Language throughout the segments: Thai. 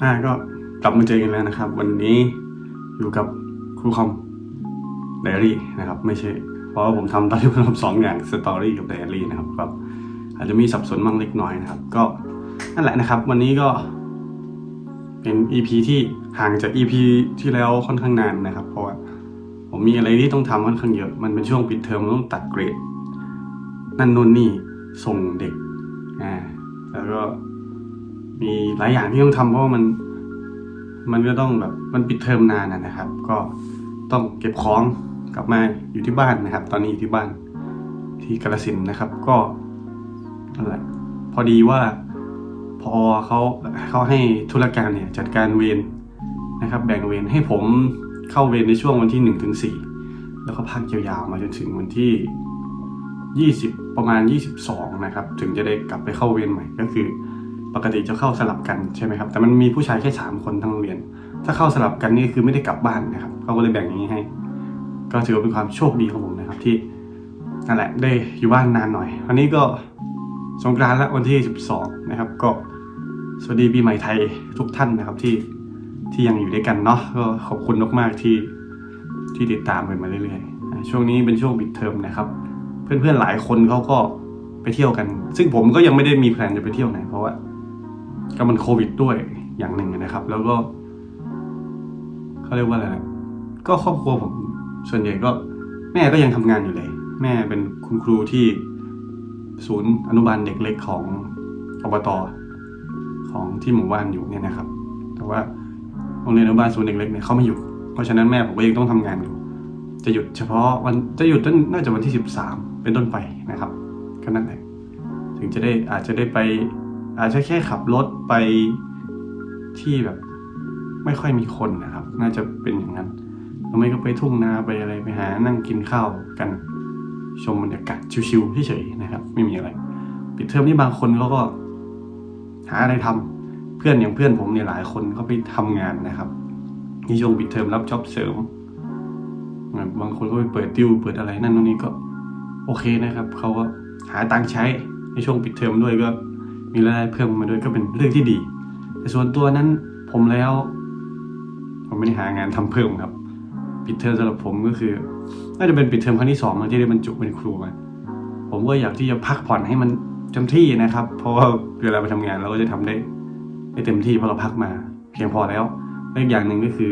ห้าก็กลับมาเจอกันแล้วนะครับ วันนี้อยู่กับครูคอมไดอารี่นะครับ ไม่ใช่ เพราะว่าผมทำตอนที่ผมทำสองอย่างสตอรี่กับไดอารี่นะครับก็อาจจะมีสับสนบ้างเล็กน้อยนะครับ ก็นั่นแหละนะครับ วันนี้ก็เป็น EP ที่ห่างจาก EP ที่แล้วค่อนข้างนานนะครับ เพราะว่าผมมีอะไรที่ต้องทำค่อนข้างเยอะมันเป็นช่วงปิดเทอมต้องตัดเกรดนั่นนู่นนี่ส่งเด็กอ่าแล้วก็ มีหลายอย่างที่ต้องทำเพราะว่ามัน มันก็ต้องแบบมันปิดเทอมนานนะครับ ก็ต้องเก็บของกลับมาอยู่ที่บ้านนะครับ ตอนนี้อยู่ที่บ้านที่กาฬสินนะครับ ก็นั่นแหละพอดีว่าพอเขาเขาให้ธุรการเนี่ยจัดการเวรนะครับ แบ่งเวรให้ผมเข้าเวรในช่วงวันที่หนึ่งถึงสี่แล้วก็พักยาวๆมาจนถึงวันที่ 20 ประมาณ 22 นะครับ ถึงจะได้กลับไปเข้าเวรใหม่ก็คือ ปกติจะเข้าสลับกันใช่ไหมครับ แต่มันมีผู้ชายแค่สามคนทั้งโรงเรียน ถ้าเข้าสลับกันนี่คือไม่ได้กลับบ้านนะครับเขาก็เลยแบ่งอย่างนี้ให้ ก็ถือว่าเป็นความโชคดีของผมนะครับที่นั่นแหละได้อยู่บ้านนานหน่อยวันนี้ก็สงกรานต์ละวันที่ 12 นะครับ ก็สวัสดีปีใหม่ไทยทุกท่านนะครับที่ที่ยังอยู่ด้วยกันเนาะก็ขอบคุณมากๆที่ที่ติดตามกันมาเรื่อยๆ ช่วงนี้เป็นช่วงปิดเทอมนะครับ เพื่อนๆหลายคนเขาก็ไปเที่ยวกัน ซึ่งผมก็ยังไม่ได้มีแพลนจะไปเที่ยวไหนเพราะว่า ก็มันโควิดด้วยอย่างหนึ่งนะครับ แล้วก็เขาเรียกว่าอะไรก็ครอบครัวผมส่วนใหญ่ก็แม่ก็ยังทำงานอยู่เลย แม่เป็นคุณครูที่ศูนย์อนุบาลเด็กเล็กของอบตของที่หมู่บ้านอยู่เนี่ยนะครับ แต่ว่าโรงเรียนอนุบาลศูนย์เด็กเล็กเนี่ยเขาไม่หยุด เพราะฉะนั้นแม่ผมก็ยังต้องทำงานอยู่ จะหยุดเฉพาะวันจะหยุดน่าจะวันที่สิบสามเป็นต้นไปนะครับก็นั่นแหละถึงจะได้อาจจะได้ไป อาจจะแค่ขับรถไปที่แบบ ไม่ค่อยมีคนนะครับ น่าจะเป็นอย่างนั้นหรือไม่ก็ไปทุ่งนาไปอะไรไปหานั่งกินข้าวกันชมบรรยากาศชิวๆเฉยๆนะครับ ไม่มีอะไร ปิดเทอมนี่บางคนเขาก็ หาอะไรทำเพื่อนอย่างเพื่อนผมเนี่ยหลายคนเขาไปทำงานนะครับในช่วงปิดเทอมรับจ็อบเสริมบางคนก็ไปเปิดติวเปิดอะไรนั่นนู่นนี่ก็ โอเคนะครับเขาก็หาตังค์ใช้ในช่วงปิดเทอมด้วยก็ มีรายได้เพิ่มมาด้วยก็เป็นเรื่องที่ดี แต่ส่วนตัวนั้นผมแล้ว ผมไม่ได้หางานทำเพิ่มครับ ปิดเทอมสำหรับผมก็คือ น่าจะเป็นปิดเทอมครั้งที่สองที่ได้บรรจุเป็นครูมาผมก็อยากที่จะพักผ่อนให้มันเต็มที่นะครับ เพราะว่าเวลาไปทำงานเราก็จะทำได้ได้เต็มที่เพราะเราพักมา เพียงพอแล้วอีกอย่างหนึ่งก็คือ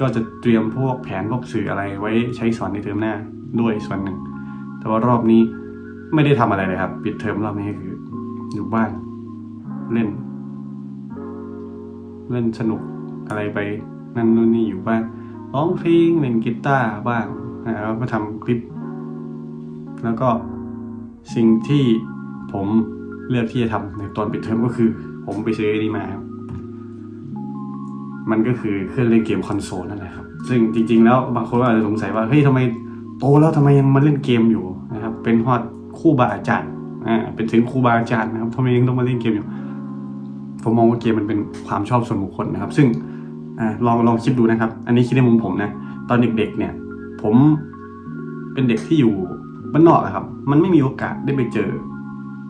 ก็จะเตรียมพวกแผนพวกสื่ออะไรไว้ใช้สอนในเทอมหน้าด้วยส่วนหนึ่ง แต่ว่ารอบนี้ไม่ได้ทำอะไรเลยครับ ปิดเทอมรอบนี้คือ อยู่บ้าน เล่น เล่นสนุกอะไรไป นั่นนู่นนี่อยู่บ้านร้องเพลงเล่นกีตาร์บ้างนะครับก็ทำคลิป แล้วก็สิ่งที่ผมเลือกที่จะทำในตอนปิดเทอมก็คือ ผมไปซื้อไอ้นี่มาครับมันก็คือเครื่องเล่นเกมคอนโซลนั่นแหละครับ ซึ่งจริงๆแล้วบางคนอาจจะสงสัยว่าเฮ้ยทำไมโตแล้วทำไมยังมาเล่นเกมอยู่นะครับ เป็นฮอดคู่บาอาจารย์ อ่าเป็นถึงครูบาอาจารย์นะครับทำไมยังต้องมาเล่นเกมอยู่ ผมมองว่าเกมมันเป็นความชอบส่วนบุคคลนะครับ ซึ่งอ่าลองลองคิดดูนะครับ อันนี้คิดในมุมผมนะ ตอนเด็กๆเนี่ย ผมเป็นเด็กที่อยู่บ้านนอกอะครับ มันไม่มีโอกาสได้ไปเจอ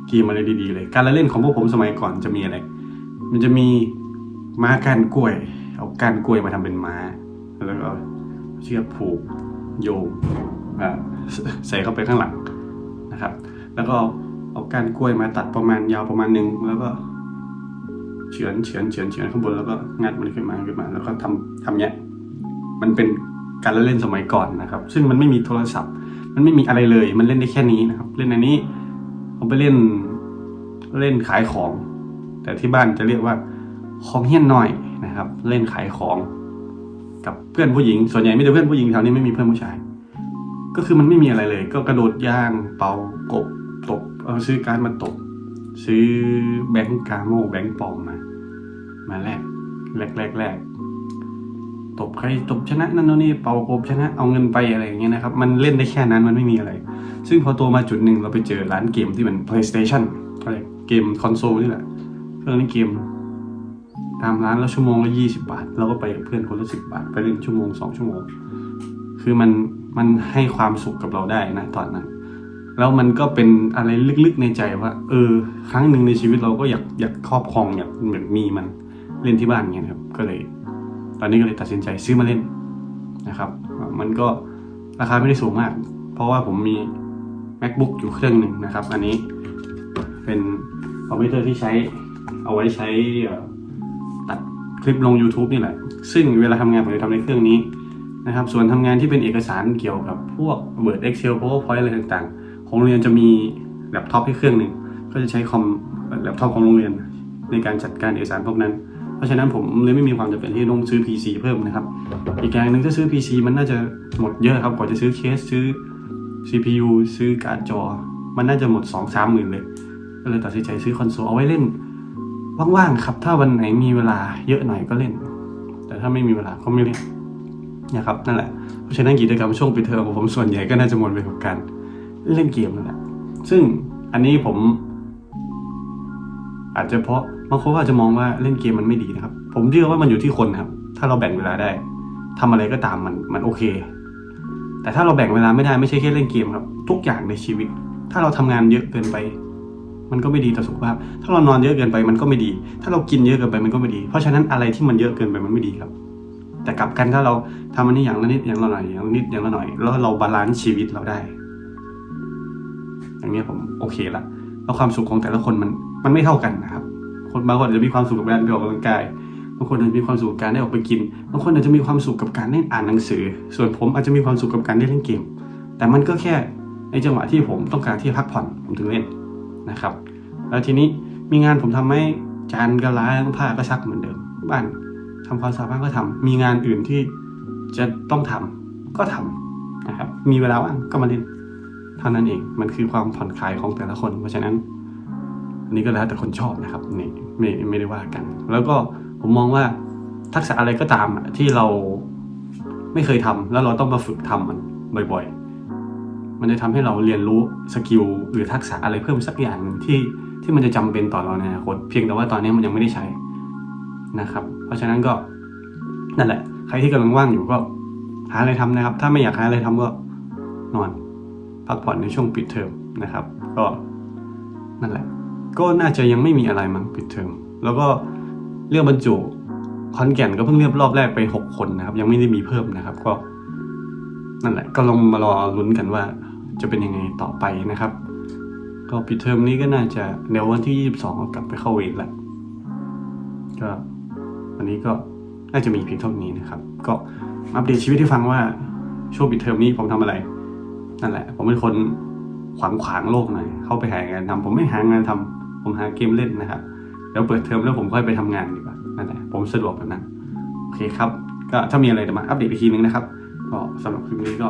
เกมอะไรดีๆเลย การละเล่นของพวกผมสมัยก่อนจะมีอะไร มันจะมีม้ากานกล้วย เอาก้านกล้วยมาทำเป็นม้า แล้วก็เชือกผูกโยงอ่ใส่เข้าไปข้างหลังนะครับ แล้วก็ เอาก้านกล้วยมาตัดประมาณยาวประมาณหนึ่งแล้วก็เฉือนเฉือนเฉือนเฉือนข้างบนแล้วก็งัดมันขึ้นมาขึ้นมา แล้วก็ทำทำเนี้ยมันเป็นการเล่นสมัยก่อนนะครับ ซึ่งมันไม่มีโทรศัพท์ มันไม่มีอะไรเลย มันเล่นได้แค่นี้นะครับ เล่นอันนี้ผมไปเล่นเล่นขายของ แต่ที่บ้านจะเรียกว่าของเฮี้ยนหน่อยนะครับ เล่นขายของ กับเพื่อนผู้หญิง ส่วนใหญ่ไม่แต่เพื่อนผู้หญิงแถวนี้ไม่มีเพื่อนผู้ชาย ก็คือมันไม่มีอะไรเลย ก็กระโดดย่าง เป่ากบ เอาซื้อการดมาตบซื้อแบงก์กาโมแบงก์ปลอมมา มาแลกแลกแลกแลกตบใครตบชนะนั่นโน่นนี่เป่ากบชนะเอาเงินไปอะไรอย่างเงี้ยนะครับ มันเล่นได้แค่นั้นมันไม่มีอะไร ซึ่งพอโตมาจุดหนึ่งเราไปเจอร้านเกมที่มัน PlayStation อะไรเกมคอนโซลนี่แหละเครื่องเล่นเกม ตามร้านแล้วชั่วโมงละยี่สิบาท เราก็ไปกับเพื่อนคนละสิบบาท ไปเล่นชั่วโมงสองชั่วโมง คือมันมันให้ความสุขกับเราได้นะตอนนั้น แล้วมันก็เป็นอะไรลึกๆในใจว่า เออ ครั้งหนึ่งในชีวิตเราก็อยากอยากครอบครองอยากเหมือนมีมันเล่นที่บ้านเงี้ยนะครับ ก็เลย ตอนนี้ก็เลยตัดสินใจซื้อมาเล่นนะครับ มันก็ราคาไม่ได้สูงมาก เพราะว่าผมมี macbook อยู่เครื่องหนึ่งนะครับ อันนี้เป็นคอมพิวเตอร์ที่ใช้ เอาไว้ใช้ตัดคลิปลง YouTube นี่แหละ ซึ่งเวลาทำงานผมจะทำในเครื่องนี้นะครับ ส่วนทำงานที่เป็นเอกสารเกี่ยวกับพวก Word Excel PowerPoint อะไรต่างๆ ของโรงเรียนจะมีแล็ปท็อปให้เครื่องหนึ่งก็จะใช้คอมแล็ปท็อปของโรงเรียน ในการจัดการเอกสารพวกนั้น เพราะฉะนั้นผมเลยไม่มีความจำเป็นที่ต้องซื้อ PC เพิ่มนะครับ อีกอย่างหนึ่งถ้าซื้อ PC มันน่าจะหมดเยอะครับกว่าจะซื้อเคสซื้อ CPU ซื้อการ์ดจอ มันน่าจะหมด 2 3หมื่นเลย ก็เลยตัดสินใจซื้อคอนโซลเอาไว้เล่นว่างๆครับ ถ้าวันไหนมีเวลาเยอะหน่อยก็เล่น แต่ถ้าไม่มีเวลาก็ไม่เล่นนะครับนั่นแหละเพราะฉะนั้นกิจกรรมช่วงปิดเทอมของผมส่วนใหญ่ก็น่าจะหมดไปกับการ เล่นเกมนั่นแหละซึ่งอันนี้ผม อาจจะเพราะบางคนอาจจะมองว่าเล่นเกมมันไม่ดีนะครับ ผมเชื่อว่ามันอยู่ที่คนครับ ถ้าเราแบ่งเวลาได้ทำอะไรก็ตามมันมันโอเค แต่ถ้าเราแบ่งเวลาไม่ได้ไม่ใช่แค่เล่นเกมครับ ทุกอย่างในชีวิต ถ้าเราทำงานเยอะเกินไป มันก็ไม่ดีต่อสุขภาพ ถ้าเรานอนเยอะเกินไปมันก็ไม่ดี ถ้าเรากินเยอะเกินไปมันก็ไม่ดี เพราะฉะนั้นอะไรที่มันเยอะเกินไปมันไม่ดีครับ แต่กลับกันถ้าเราทำอันนี้อย่างละนิดอย่างละหน่อยอย่างละนิดอย่างละหน่อย แล้วเราบาลานซ์ชีวิตเราได้ อย่างนี้ผมโอเคละแล้วความสุขของแต่ละคนมันมันไม่เท่ากันนะครับคนบางคนอาจจะมีความสุขกับการไปออกกำลังกายบางคนอาจจะมีความสุขกับการได้ออกไปกินบางคนอาจจะมีความสุขกับการได้อ่านหนังสือ ส่วนผมอาจจะมีความสุขกับการได้เล่นเกม แต่มันก็แค่ในจังหวะที่ผมต้องการที่พักผ่อนผมถึงเล่นนะครับ แล้วทีนี้มีงานผมทำให้จานก็ล้างผ้าก็ซักเหมือนเดิม บ้านทำความสะอาดบ้านก็ทำมีงานอื่นที่จะต้องทำก็ทำนะครับมีเวลาว่างก็มาเล่น ท่านั้นเอง มันคือความผ่อนคลายของแต่ละคน เพราะฉะนั้นอันนี้ก็แล้วแต่คนชอบนะครับนี่ไม่ไม่ได้ว่ากัน แล้วก็ผมมองว่าทักษะอะไรก็ตามที่เราไม่เคยทำแล้วเราต้องมาฝึกทำมันบ่อย ๆ มันจะทำให้เราเรียนรู้สกิลหรือทักษะอะไรเพิ่มสักอย่างหนึ่งที่ที่มันจะจำเป็นต่อเราในอนาคตเพียงแต่ว่าตอนนี้มันยังไม่ได้ใช้นะครับ เพราะฉะนั้นก็นั่นแหละ ใครที่กำลังว่างอยู่ก็หาอะไรทำนะครับ ถ้าไม่อยากหาอะไรทำก็นอน พักผ่อนในช่วงปิดเทอมนะครับ ก็นั่นแหละ ก็น่าจะยังไม่มีอะไรมั้งปิดเทอมแล้วก็เรื่องบรรจุคอนแก่นก็เพิ่งเรียบรอบแรกไปหกคนนะครับ ยังไม่ได้มีเพิ่มนะครับ ก็นั่นแหละ ก็ลองมารอลุ้นกันว่าจะเป็นยังไงต่อไปนะครับ ก็ปิดเทอมนี้ก็น่าจะเดี๋ยววันที่ยี่สิบสองกลับไปเข้าเวรแล้วก็วันนี้ก็น่าจะมีเพียงเท่านี้นะครับ ก็อัปเดตชีวิตให้ฟังว่าช่วงปิดเทอมนี้ผมทำอะไร นั่นแหละ ผมเป็นคนขวางขวางโลกหน่อยเข้าไปหางานทำผมไม่หางานทำผมหาเกมเล่นนะครับแล้วเปิดเทอมแล้วผมค่อยไปทำงานดีกว่านั่นแหละผมสะดวกแบบนั้นโอเคครับ ก็ถ้ามีอะไรจะมาอัปเดตอีกทีนึงนะครับก็สำหรับคลิปนี้ก็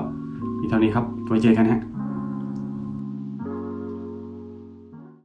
มีเท่านี้ครับไว้เจอกันฮะ